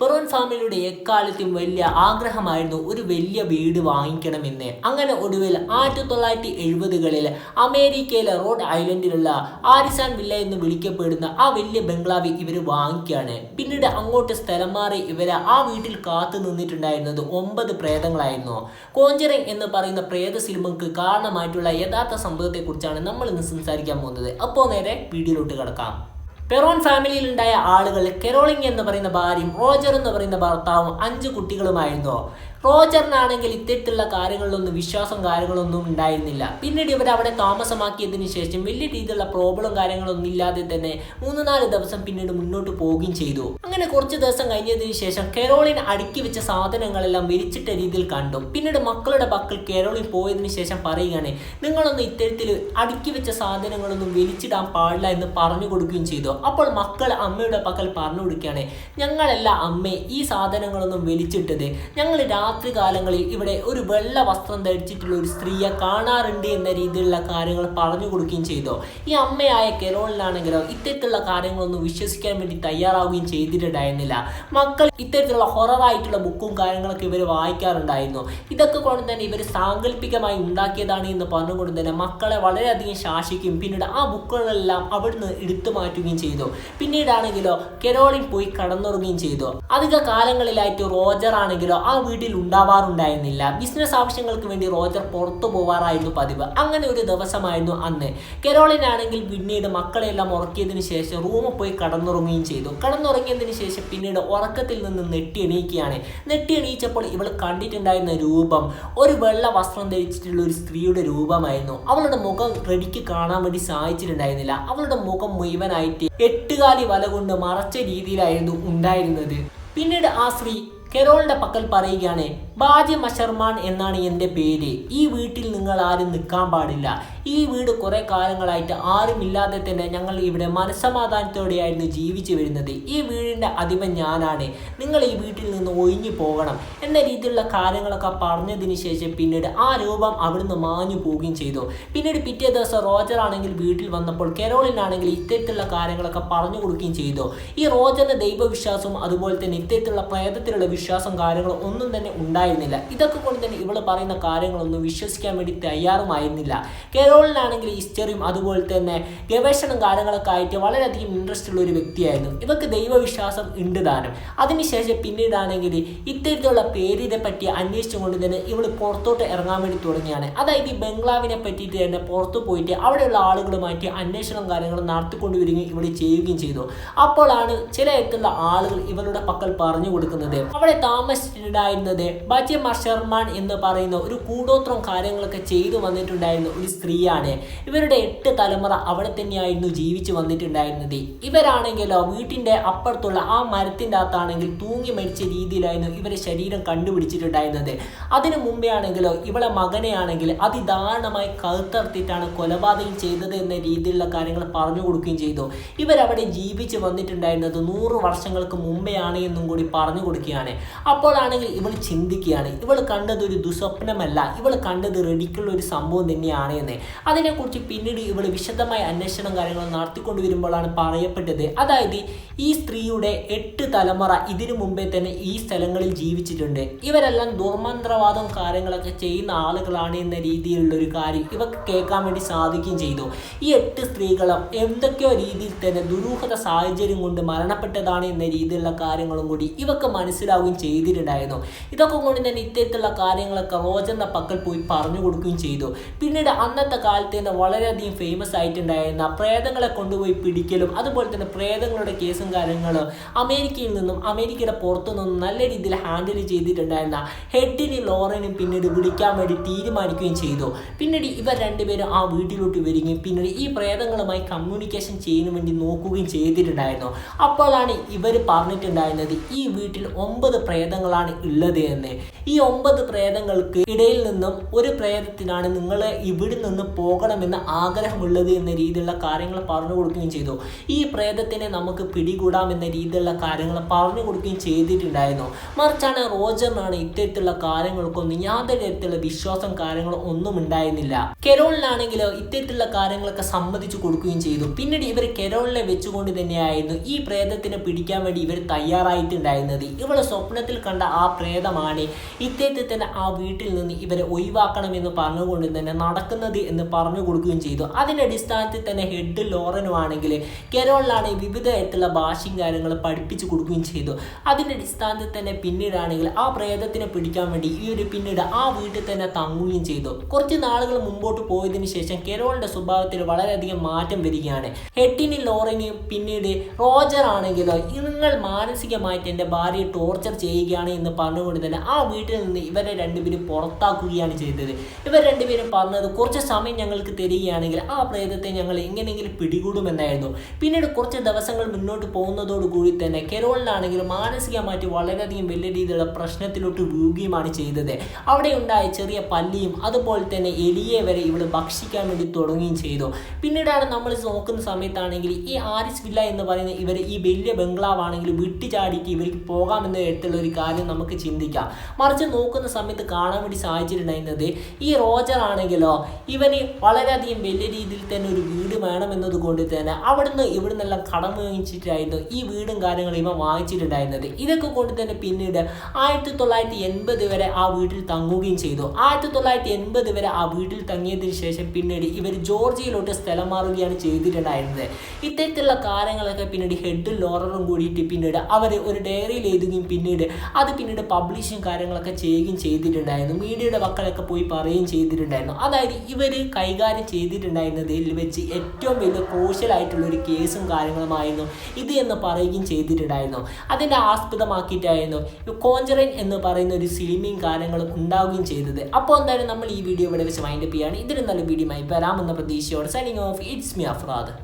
പെറോൻ ഫാമിലിയുടെ എക്കാലത്തും വലിയ ആഗ്രഹമായിരുന്നു ഒരു വലിയ വീട് വാങ്ങിക്കണമെന്ന്. അങ്ങനെ ഒടുവിൽ ആയിരത്തി തൊള്ളായിരത്തി എഴുപതുകളിൽ അമേരിക്കയിലെ റോഡ് ഐലൻഡിലുള്ള ആരിസാൻ വില്ല എന്ന് വിളിക്കപ്പെടുന്ന ആ വലിയ ബംഗ്ലാവ് ഇവർ വാങ്ങിക്കുകയാണ്. പിന്നീട് അങ്ങോട്ട് സ്ഥലം മാറി ഇവരെ ആ വീട്ടിൽ കാത്തു നിന്നിട്ടുണ്ടായിരുന്നത് ഒമ്പത് പ്രേതങ്ങളായിരുന്നു. കോഞ്ചറിങ് എന്ന് പറയുന്ന പ്രേത സിനിമക്ക് കാരണമായിട്ടുള്ള യഥാർത്ഥ സംഭവത്തെക്കുറിച്ചാണ് നമ്മൾ ഇന്ന് സംസാരിക്കാൻ പോകുന്നത്. അപ്പോൾ നേരെ വീഡിയോയിലോട്ട് കിടക്കാം. പെറോൺ ഫാമിലിയിൽ ഉണ്ടായ ആളുകൾ കെറോളിംഗ് എന്ന് പറയുന്ന ഭാര്യയും റോജർ എന്ന് പറയുന്ന ഭർത്താവും അഞ്ച് കുട്ടികളുമായിരുന്നു. റോജറിനാണെങ്കിൽ ഇത്തരത്തിലുള്ള കാര്യങ്ങളിലൊന്നും വിശ്വാസം കാര്യങ്ങളൊന്നും ഉണ്ടായിരുന്നില്ല. പിന്നീട് ഇവർ അവിടെ താമസമാക്കിയതിനു ശേഷം വലിയ രീതിയിലുള്ള പ്രോബ്ലം കാര്യങ്ങളൊന്നും ഇല്ലാതെ തന്നെ മൂന്ന് നാല് ദിവസം പിന്നീട് മുന്നോട്ട് പോവുകയും ചെയ്തു. അങ്ങനെ കുറച്ച് ദിവസം കഴിഞ്ഞതിന് ശേഷം കെറോളിൻ അടുക്കി വെച്ച സാധനങ്ങളെല്ലാം വിരിച്ചിട്ട രീതിയിൽ കണ്ടു. പിന്നീട് മക്കളുടെ പക്കൽ കെറോളിൻ പോയതിനു ശേഷം പറയുകയാണ് നിങ്ങളൊന്നും ഇത്തരത്തിൽ അടുക്കി വെച്ച സാധനങ്ങളൊന്നും വലിച്ചിടാൻ പാടില്ല എന്ന് പറഞ്ഞു കൊടുക്കുകയും ചെയ്തു. അപ്പോൾ മക്കൾ അമ്മയുടെ പക്കൽ പറഞ്ഞു കൊടുക്കുകയാണ് ഞങ്ങളല്ല അമ്മേ ഈ സാധനങ്ങളൊന്നും വലിച്ചിട്ടത് ഞങ്ങൾ രാത്രി കാലങ്ങളിൽ ഇവിടെ ഒരു വെള്ള വസ്ത്രം ധരിച്ചിട്ടുള്ള ഒരു സ്ത്രീയെ കാണാറുണ്ട് എന്ന രീതിയിലുള്ള കാര്യങ്ങൾ പറഞ്ഞു കൊടുക്കുകയും ചെയ്തു. ഈ അമ്മയായ കെറോളിനാണെങ്കിലോ ഇത്തരത്തിലുള്ള കാര്യങ്ങളൊന്നും വിശ്വസിക്കാൻ വേണ്ടി തയ്യാറാവുകയും ചെയ്തിട്ടുണ്ടായിരുന്നില്ല. മക്കൾ ഇത്തരത്തിലുള്ള ഹൊററായിട്ടുള്ള ബുക്കും കാര്യങ്ങളൊക്കെ ഇവർ വായിക്കാറുണ്ടായിരുന്നു. ഇതൊക്കെ കൊണ്ട് തന്നെ ഇവർ സാങ്കല്പികമായി ഉണ്ടാക്കിയതാണ് എന്ന് പറഞ്ഞുകൊണ്ട് തന്നെ മക്കളെ വളരെയധികം ശാസിക്കുകയും പിന്നീട് ആ ബുക്കുകളെല്ലാം അവിടുന്ന് എടുത്തു മാറ്റുകയും ചെയ്തു. പിന്നീടാണെങ്കിലോ കെറോളിൻ പോയി കടന്നുറങ്ങുകയും ചെയ്തു. അധിക കാലങ്ങളിലായിട്ട് റോജർ ആണെങ്കിലോ ആ വീട്ടിൽ ഉണ്ടാവാറുണ്ടായിരുന്നില്ല. ബിസിനസ് ആവശ്യങ്ങൾക്ക് വേണ്ടി റോജർ പുറത്തു പോവാറായിരുന്നു പതിവ്. അങ്ങനെ ഒരു ദിവസമായിരുന്നു അന്ന്. കെരോളിനാണെങ്കിൽ പിന്നീട് മക്കളെല്ലാം ഉറക്കിയതിനു ശേഷം റൂമിൽ പോയി കടന്നുറങ്ങുകയും ചെയ്തു. കടന്നുറങ്ങിയതിനു ശേഷം പിന്നീട് ഉറക്കത്തിൽ നിന്ന് നെട്ടി എണീക്കുകയാണ് നെട്ടി എണീച്ചപ്പോൾ ഇവൾ കണ്ടിട്ടുണ്ടായിരുന്ന രൂപം ഒരു വെള്ള വസ്ത്രം ധരിച്ചിട്ടുള്ള ഒരു സ്ത്രീയുടെ രൂപമായിരുന്നു. അവളുടെ മുഖം റെഡിക്ക് കാണാൻ വേണ്ടി സാധിച്ചിട്ടുണ്ടായിരുന്നില്ല. അവളുടെ മുഖം മുഴുവനായിട്ട് എട്ടുകാലി വല കൊണ്ട് മറച്ച രീതിയിലായിരുന്നു ഉണ്ടായിരുന്നത്. പിന്നീട് ആ സ്ത്രീ കെറോളിന്റെ പക്കൽ പറയുകയാണ് ബാജി മഷർമാൻ എന്നാണ് എന്റെ പേര്. ഈ വീട്ടിൽ നിങ്ങൾ ആരും നിൽക്കാൻ പാടില്ല. ഈ വീട് കുറേ കാലങ്ങളായിട്ട് ആരും ഇല്ലാതെ തന്നെ ഞങ്ങൾ ഇവിടെ മനസ്സമാധാനത്തോടെയായിരുന്നു ജീവിച്ചു വരുന്നത്. ഈ വീടിന്റെ അധിപൻ ഞാനാണ്. നിങ്ങൾ ഈ വീട്ടിൽ നിന്ന് ഒഴിഞ്ഞു പോകണം എന്ന രീതിയിലുള്ള കാര്യങ്ങളൊക്കെ പറഞ്ഞതിന് ശേഷം പിന്നീട് ആ രൂപം അവിടുന്ന് മാഞ്ഞു പോവുകയും ചെയ്തു. പിന്നീട് പിറ്റേ ദിവസം റോജർ ആണെങ്കിൽ വീട്ടിൽ വന്നപ്പോൾ കെറോളിനാണെങ്കിൽ ഇത്തരത്തിലുള്ള കാര്യങ്ങളൊക്കെ പറഞ്ഞു കൊടുക്കുകയും ചെയ്തു. ഈ റോജറിന്റെ ദൈവവിശ്വാസവും അതുപോലെ തന്നെ ഇത്തരത്തിലുള്ള പ്രേതത്തിലുള്ള വിശ്വാസം കാര്യങ്ങളും ഒന്നും തന്നെ ഉണ്ടായിരുന്നില്ല. ഇതൊക്കെ കൊണ്ട് തന്നെ ഇവൾ പറയുന്ന കാര്യങ്ങളൊന്നും വിശ്വസിക്കാൻ വേണ്ടി തയ്യാറുമായിരുന്നില്ല. കെറോളിനാണെങ്കിൽ ഹിസ്റ്ററിയും അതുപോലെ തന്നെ ഗവേഷണം കാര്യങ്ങളൊക്കെ ആയിട്ട് വളരെയധികം ഇൻട്രസ്റ്റ് ഉള്ള ഒരു വ്യക്തിയായിരുന്നു. ഇവർക്ക് ദൈവവിശ്വാസം ഉണ്ട് താനും. അതിനുശേഷം പിന്നീടാണെങ്കിൽ ഇത്തരത്തിലുള്ള പേരിനെ പറ്റി അന്വേഷിച്ചുകൊണ്ട് തന്നെ ഇവൾ പുറത്തോട്ട് ഇറങ്ങാൻ വേണ്ടി തുടങ്ങിയാണ് അതായത് ഈ ബംഗ്ലാവിനെ പറ്റിയിട്ട് തന്നെ പുറത്തു പോയിട്ട് അവിടെയുള്ള ആളുകളുമായിട്ട് അന്വേഷണം കാര്യങ്ങൾ നടത്തിക്കൊണ്ടുവരികയും ഇവിടെ ചെയ്യുകയും ചെയ്തു. അപ്പോഴാണ് ചില തരത്തിലുള്ള ആളുകൾ ഇവരുടെ പക്കൽ പറഞ്ഞു കൊടുക്കുന്നത്. അവിടെ താമസിച്ചിട്ടുണ്ടായിരുന്നത് ബജെ ശർമാൻ എന്ന് പറയുന്ന ഒരു കൂടോത്രം കാര്യങ്ങളൊക്കെ ചെയ്തു വന്നിട്ടുണ്ടായിരുന്ന ഒരു സ്ത്രീയാണ് ഇവരുടെ എട്ട് തലമുറ അവിടെ തന്നെയായിരുന്നു ജീവിച്ചു വന്നിട്ടുണ്ടായിരുന്നത്. ഇവരാണെങ്കിലോ വീട്ടിന്റെ അപ്പുറത്തുള്ള ആ മരത്തിന്റെ അകത്താണെങ്കിൽ തൂങ്ങി മരിച്ച രീതിയിലായിരുന്നു ഇവരെ ശരീരം കണ്ടുപിടിച്ചിട്ടുണ്ടായിരുന്നത്. അതിനു മുമ്പേ ആണെങ്കിലോ ഇവളെ മകനെയാണെങ്കിൽ അതിദാരുണമായി കഴുത്തർത്തിട്ടാണ് കൊലപാതകം ചെയ്തത് എന്ന രീതിയിലുള്ള കാര്യങ്ങൾ പറഞ്ഞു കൊടുക്കുകയും ചെയ്തു. ഇവരവിടെ ജീവിച്ച് വന്നിട്ടുണ്ടായിരുന്നത് നൂറ് വർഷങ്ങൾക്ക് മുമ്പെയാണ് എന്നും കൂടി പറഞ്ഞു കൊടുക്കുകയാണ്. അപ്പോഴാണെങ്കിൽ ഇവൾ ചിന്തിക്കുകയാണ് ഇവൾ കണ്ടത് ഒരു ദുസ്വപ്നമല്ല ഇവൾ കണ്ടത് റെഡിക്കുള്ള ഒരു സംഭവം തന്നെയാണ് എന്ന്. അതിനെക്കുറിച്ച് പിന്നീട് ഇവൾ വിശദമായ അന്വേഷണം കാര്യങ്ങൾ നടത്തിക്കൊണ്ട് വരുമ്പോഴാണ് പറയപ്പെട്ടത്. അതായത് ഈ സ്ത്രീയുടെ എട്ട് തലമുറ ഇതിനു മുമ്പേ തന്നെ ഈ സ്ഥലങ്ങളിൽ ജീവിച്ചിട്ടുണ്ട്. ഇവരെല്ലാം ദുർമന്ത്രവാദം കാര്യങ്ങളൊക്കെ ചെയ്യുന്ന ആളുകളാണ് എന്ന രീതിയിലുള്ള ഒരു കാര്യം ഇവക്ക് കേൾക്കാൻ വേണ്ടി സാധിക്കുകയും ചെയ്തു. ഈ എട്ട് സ്ത്രീകളും എന്തൊക്കെയോ രീതിയിൽ തന്നെ ദുരൂഹത സാഹചര്യം കൊണ്ട് മരണപ്പെട്ടതാണ് എന്ന രീതിയിലുള്ള കാര്യങ്ങളും കൂടി ഇവക്ക് മനസ്സിലാവുകയും ചെയ്തിട്ടുണ്ടായിരുന്നു. ഇതൊക്കെ കൊണ്ട് തന്നെ ഇത്തരത്തിലുള്ള കാര്യങ്ങളൊക്കെ റോജറിന്റെ പക്കൽ പോയി പറഞ്ഞു കൊടുക്കുകയും ചെയ്തു. പിന്നീട് അന്നത്തെ കാലത്ത് തന്നെ വളരെയധികം ഫേമസ് ആയിട്ടുണ്ടായിരുന്ന പ്രേതങ്ങളെ കൊണ്ടുപോയി പിടിക്കലും അതുപോലെ തന്നെ പ്രേതങ്ങളുടെ കേസും കാര്യങ്ങളും അമേരിക്കയിൽ നിന്നും അമേരിക്കയുടെ പുറത്തു നിന്നും നല്ല രീതിയിൽ ഹാൻഡിൽ ചെയ്തിട്ടുണ്ടായിരുന്ന ഹെഡിനും ലോറനും പിന്നീട് വിളിക്കാൻ വേണ്ടി തീരുമാനിക്കുകയും ചെയ്തു. പിന്നീട് ഇവർ രണ്ടുപേരും ആ വീട്ടിലോട്ട് വരികയും പിന്നീട് ഈ പ്രേതങ്ങളുമായി കമ്മ്യൂണിക്കേഷൻ ചെയ്യാൻ വേണ്ടി നോക്കുകയും ചെയ്തിട്ടുണ്ടായിരുന്നു. അപ്പോഴാണ് ഇവർ പറഞ്ഞിട്ടുണ്ടായിരുന്നത് ഈ വീട്ടിൽ ഒമ്പത് പ്രേതങ്ങളാണ് ഉള്ളത് എന്ന്. ഈ ഒമ്പത് പ്രേതങ്ങൾക്ക് ഇടയിൽ നിന്നും ഒരു പ്രേതത്തിനാണ് നിങ്ങൾ ഇവിടെ നിന്ന് പോകണമെന്ന് ആഗ്രഹമുള്ളത് എന്ന രീതിയിലുള്ള കാര്യങ്ങൾ പറഞ്ഞു കൊടുക്കുകയും ചെയ്തു. ഈ പ്രേതത്തിനെ നമുക്ക് പിടികൂടാം എന്ന രീതിയിലുള്ള കാര്യങ്ങൾ പറഞ്ഞു കൊടുക്കുകയും ചെയ്തിട്ടുണ്ടായിരുന്നു. മറിച്ചാണ് റോജറിനാണ് ഇത്തരത്തിലുള്ള കാര്യങ്ങൾക്കൊന്നും യാതൊരു തരത്തിലുള്ള വിശ്വാസം കാര്യങ്ങളോ ഒന്നും ഉണ്ടായിരുന്നില്ല. കെരോളിനാണെങ്കിലോ ഇത്തരത്തിലുള്ള കാര്യങ്ങളൊക്കെ സമ്മതിച്ചു കൊടുക്കുകയും ചെയ്തു. പിന്നീട് ഇവർ കെരോളിനെ വെച്ചുകൊണ്ട് തന്നെയായിരുന്നു ഈ പ്രേതത്തിനെ പിടിക്കാൻ വേണ്ടി ഇവർ തയ്യാറായിട്ടുണ്ടായിരുന്നത്. ഇവളെ സ്വപ്നത്തിൽ കണ്ട ആ പ്രേതമാണ് ഇദ്ദേഹത്തെ തന്നെ ആ വീട്ടിൽ നിന്ന് ഇവരെ ഒഴിവാക്കണമെന്ന് പറഞ്ഞുകൊണ്ട് തന്നെ നടക്കുന്നത് എന്ന് പറഞ്ഞു കൊടുക്കുകയും ചെയ്തു. അതിന്റെ അടിസ്ഥാനത്തിൽ തന്നെ ഹെഡ് ലോറനുമാണെങ്കിൽ കെരോളിലാണ് വിവിധ തരത്തിലുള്ള ഭാഷയും കാര്യങ്ങൾ പഠിപ്പിച്ചു കൊടുക്കുകയും ചെയ്തു. അതിന്റെ അടിസ്ഥാനത്തിൽ തന്നെ പിന്നീടാണെങ്കിൽ ആ പ്രേതത്തിനെ പിടിക്കാൻ വേണ്ടി ഈ ഒരു പിന്നീട് ആ വീട്ടിൽ തന്നെ തങ്ങുകയും ചെയ്തു. കുറച്ച് നാളുകൾ മുമ്പോട്ട് പോയതിനു ശേഷം കേരളിന്റെ സ്വഭാവത്തിൽ വളരെയധികം മാറ്റം വരികയാണ്. ഹെഡിന് ലോറിന് പിന്നീട് റോജർ ആണെങ്കിലോ നിങ്ങൾ മാനസികമായിട്ട് എന്റെ ഭാര്യയെ ടോർച്ചർ ചെയ്യുകയാണ് എന്ന് പറഞ്ഞുകൊണ്ട് തന്നെ ആ വീട്ടിൽ നിന്ന് ഇവരെ രണ്ടുപേരും പുറത്താക്കുകയാണ് ചെയ്തത്. ഇവർ രണ്ടുപേരും പറഞ്ഞത് കുറച്ച് സമയം ഞങ്ങൾക്ക് തരികയാണെങ്കിൽ ആ പ്രേതത്തെ ഞങ്ങൾ എങ്ങനെയെങ്കിലും പിടികൂടുമെന്നായിരുന്നു. പിന്നീട് കുറച്ച് ദിവസങ്ങൾ മുന്നോട്ട് പോകുന്നതോടുകൂടി തന്നെ കെരോളിനാണെങ്കിലും മാനസികമായിട്ട് വളരെയധികം വലിയ രീതിയിലുള്ള പ്രശ്നത്തിലോട്ട് വീഴുകയുമാണ് ചെയ്തത്. അവിടെ ഉണ്ടായ ചെറിയ പല്ലിയും അതുപോലെ തന്നെ എലിയെ വരെ ഇവൾ ഭക്ഷിക്കാൻ വേണ്ടി തുടങ്ങുകയും ചെയ്തു. പിന്നീടാണ് നമ്മൾ നോക്കുന്ന സമയത്താണെങ്കിൽ ഈ ആരിസ് വില്ല എന്ന് പറയുന്ന ഇവർ ഈ വലിയ ബംഗ്ലാവാണെങ്കിൽ വിട്ടുചാടിയിട്ട് ഇവർക്ക് പോകാമെന്ന് തരത്തിലുള്ള ഒരു കാര്യം നമുക്ക് ചിന്തിക്കാം. മറിച്ച് നോക്കുന്ന സമയത്ത് കാണാൻ വേണ്ടി സാധിച്ചിട്ടുണ്ടായിരുന്നത് ഈ റോജർ ആണെങ്കിലോ ഇവന് വളരെയധികം വലിയ രീതിയിൽ തന്നെ ഒരു വീട് വേണമെന്നത് കൊണ്ട് തന്നെ അവിടുന്ന് ഇവിടുന്നെല്ലാം കടം വാങ്ങിച്ചിട്ടായിരുന്നു ഈ വീടും കാര്യങ്ങളും ഇവ വാങ്ങിച്ചിട്ടുണ്ടായിരുന്നത്. ഇതൊക്കെ കൊണ്ട് തന്നെ പിന്നീട് ആയിരത്തി തൊള്ളായിരത്തി എൺപത് വരെ ആ വീട്ടിൽ തങ്ങുകയും ചെയ്തു. ആയിരത്തി തൊള്ളായിരത്തി എൺപത് വരെ ആ വീട്ടിൽ തങ്ങിയതിന് ശേഷം പിന്നീട് ഇവർ ജോർജിയയിലോട്ട് സ്ഥലം മാറുകയാണ് ചെയ്തിട്ടുണ്ടായിരുന്നത്. ഇത്തരത്തിലുള്ള കാര്യങ്ങളൊക്കെ പിന്നീട് ഹെഡും ലോററും കൂടിയിട്ട് പിന്നീട് അവർ ഒരു ഡയറിയിൽ എഴുതുകയും പിന്നീട് അത് പിന്നീട് പബ്ലിഷും കാര്യങ്ങളൊക്കെ ചെയ്യുകയും ചെയ്തിട്ടുണ്ടായിരുന്നു. മീഡിയയുടെ മക്കളൊക്കെ പോയി പറയുകയും ചെയ്തിട്ടുണ്ടായിരുന്നു. അതായത് ഇവർ കൈകാര്യം ചെയ്തിട്ടുണ്ടായിരുന്നതിൽ വെച്ച് ഏറ്റവും വലിയ ക്രൂഷ്യലായിട്ടുള്ള ഒരു കേസും കാര്യങ്ങളുമായിരുന്നു ഇത് എന്ന് പറയുകയും ചെയ്തിട്ടുണ്ടായിരുന്നു. അതിന്റെ ആസ്പദമാക്കിയിട്ടായിരുന്നു കോഞ്ചറൻ എന്ന് പറയുന്ന ഒരു സിനിമയും കാര്യങ്ങളും ഉണ്ടാവുകയും ചെയ്തത്. അപ്പോൾ എന്തായാലും നമ്മൾ ഈ വീഡിയോ ഇവിടെ വെച്ച് മൈൻഡപ്പ് ചെയ്യാണ് ഇതിലും നല്ല വീഡിയോ ആയി വരാമെന്ന പ്രതീക്ഷയോടെ signing off it's me Afrad